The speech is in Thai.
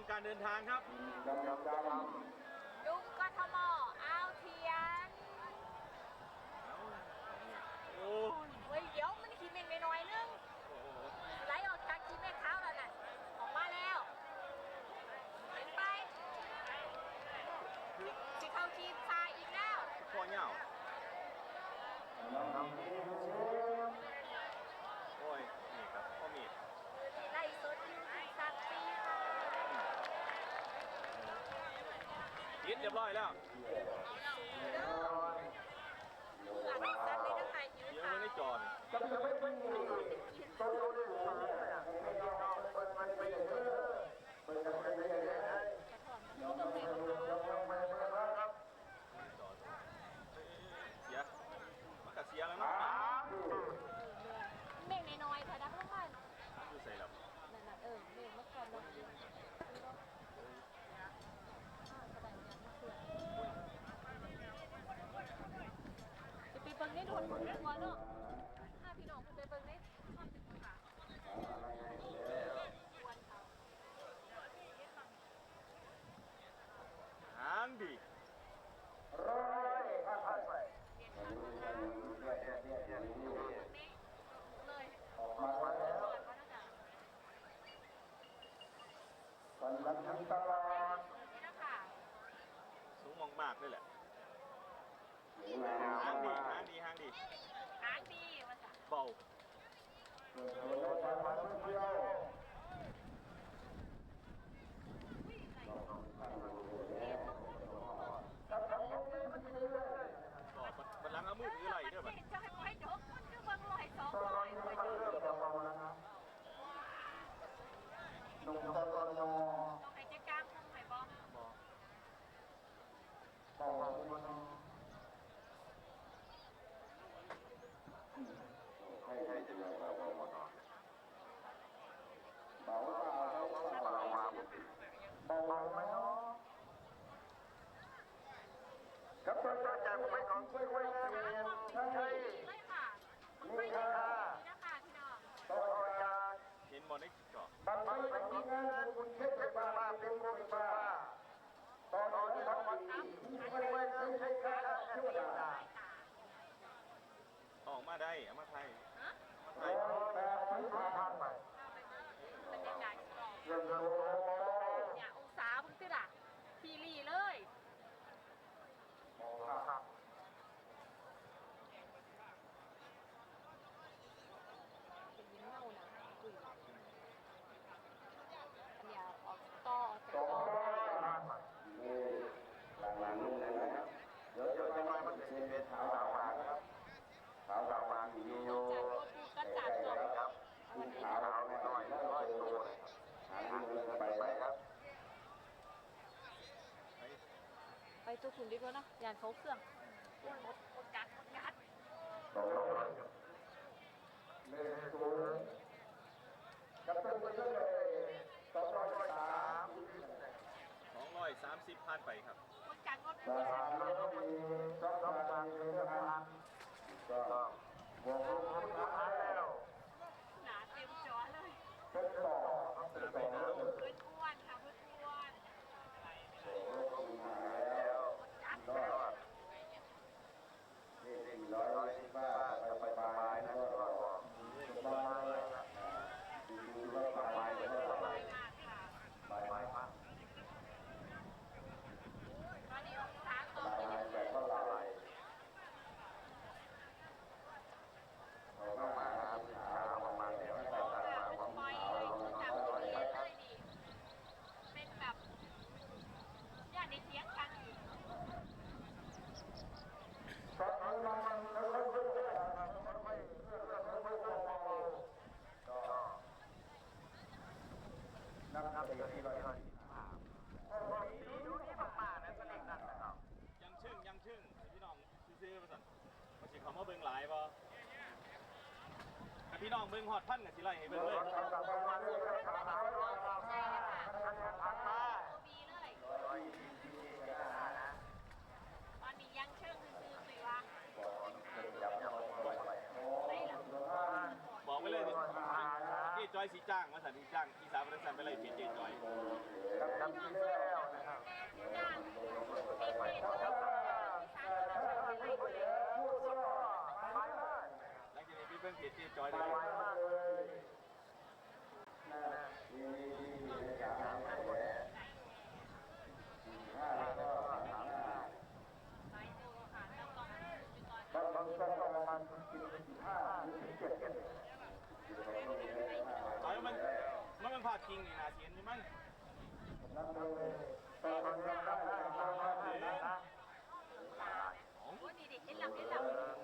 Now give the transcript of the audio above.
ของการเดินทางครับยุงกทมอ้าวเทียนโอ้ยเดี๋ยวมันขีดเมงน้อยนึงไหลออกจากขีดเมงเท้าแล้วน่ะออกมาแล้วเห็นไปจิเข้าขีมชายอีกแล้วพอเงา เรียบร้อยแล้วเดี๋ยวไม่ได้จอด จะไปไป วันทั้งตลอดสูงมองมากเลยแหละห้างดีห้างดีห้างดีห้างดีมาจ้ะเบา ชั่วดาออกมาได้เอามาไทยมาไทยแปลภาษทางใหม่ ทุกคุนดิบแล้วเนาะยานเขาเครื่องหมดหมดกัดหมดกัรสองร้อยสามสิบพันไปครับหมดกัดหมดกัด พี่น้องเบิ่งฮอดพันกับสิไล่ให้เบิ่งเลยบออกไปเลยที่จอยสีจ้างมาสันจ้างที่สามประสันไปเลยเจเจจอย พี่น้องซื้อ คิงนี่นาเสียนอยู่มั้งนั่งดูต่อไปได้ได้ได้ได้ได้ของโอ้ดีดีเห็นหลับเห็นหลับ